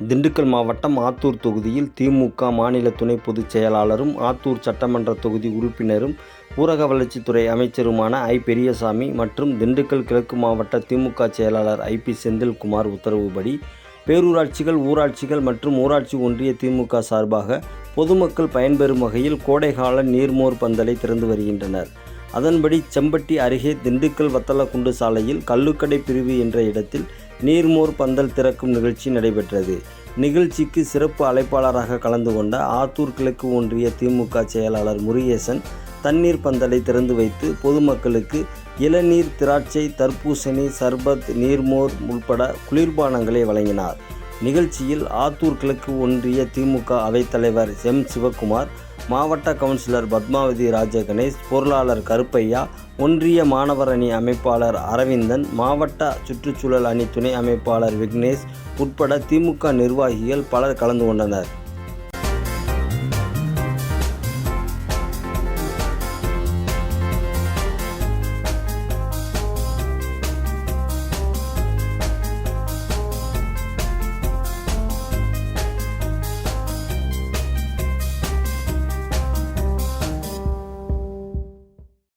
திண்டுக்கல் மாவட்டம் ஆத்தூர் தொகுதியில் திமுக மாநில துணை பொதுச் செயலாளரும் ஆத்தூர் சட்டமன்ற தொகுதி உறுப்பினரும் ஊரக வளர்ச்சித்துறை அமைச்சருமான ஐ. பெரியசாமி மற்றும் திண்டுக்கல் கிழக்கு மாவட்ட திமுக செயலாளர் ஐ. பி. செந்தில்குமார் உத்தரவுப்படி பேரூராட்சிகள் ஊராட்சிகள் மற்றும் ஊராட்சி ஒன்றிய திமுக சார்பாக பொதுமக்கள் பயன்பெறும் வகையில் கோடைகால நீர்மோர் பந்தலை திறந்து வருகின்றனர். அதன்படி செம்பட்டி அருகே திண்டுக்கல் வத்தலக்குண்டு சாலையில் கல்லுக்கடை பிரிவு என்ற இடத்தில் நீர்மோர் பந்தல் திறக்கும் நிகழ்ச்சி நடைபெற்றது. நிகழ்ச்சிக்கு சிறப்பு அழைப்பாளராக கலந்து கொண்ட ஆத்தூர் கிழக்கு ஒன்றிய திமுக செயலாளர் முருகேசன் தண்ணீர் பந்தலை திறந்து வைத்து பொதுமக்களுக்கு இளநீர் திராட்சை தர்பூசணி சர்பத் நீர்மோர் உள்பட குளிர்பானங்களை வழங்கினார். நிகழ்ச்சியில் ஆத்தூர் கிழக்கு ஒன்றிய திமுக அவைத்தலைவர் எம். சிவக்குமார் மாவட்ட கவுன்சிலர் பத்மாவதி ராஜ கணேஷ் பொருளாளர் கருப்பையா ஒன்றிய மாணவர் அணி அமைப்பாளர் அரவிந்தன் மாவட்ட சுற்றுச்சூழல் அணி துணை அமைப்பாளர் விக்னேஷ் உட்பட திமுக நிர்வாகிகள் பலர் கலந்து கொண்டனர்.